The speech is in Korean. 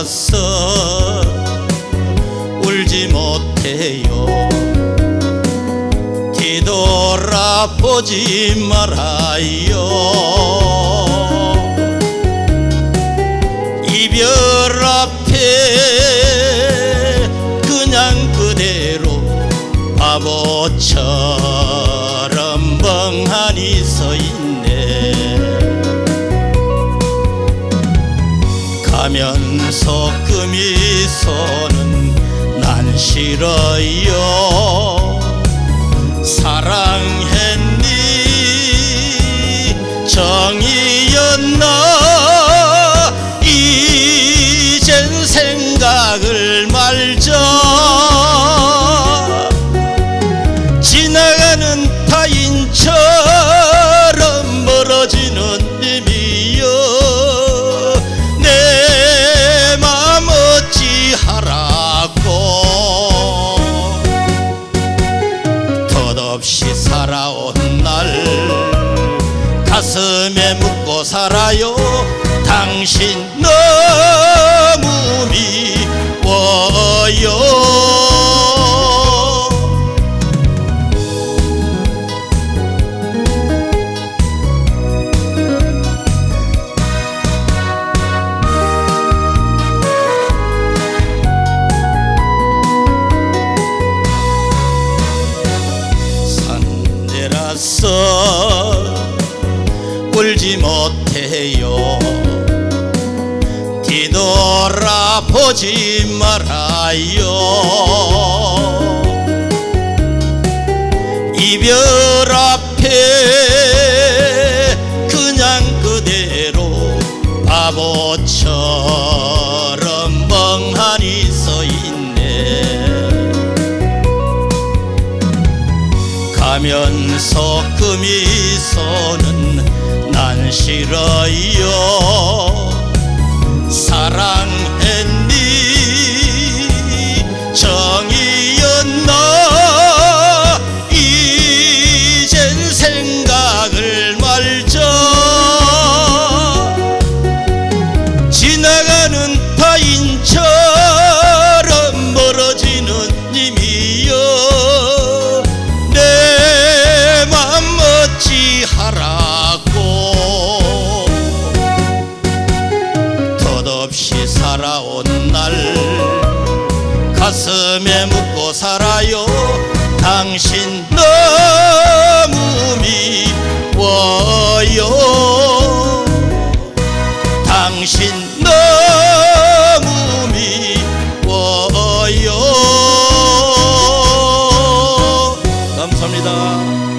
내라서 울지 못해요. 뒤돌아보지 말아요. 이별 앞에 그냥 그대로 바보처럼 멍하니 서 있네 가면서 그 미소는 난 싫어요. 사랑했니? 정이었나? 이젠 생각을 말자. 지나가는 타인처럼 없이 살아온 날. 가슴에 묻고 살아요. 당신 너 못해요. 뒤돌아보지 말아요. 이별 앞에 그냥 그대로 바보처럼 멍하니 서 있네. 가면서 그 미소는 난 싫어요. 사랑 없이 살아온 날 가슴에 묻고 살아요. 당신 너무 미워요. 당신 너무 미워요. 감사합니다.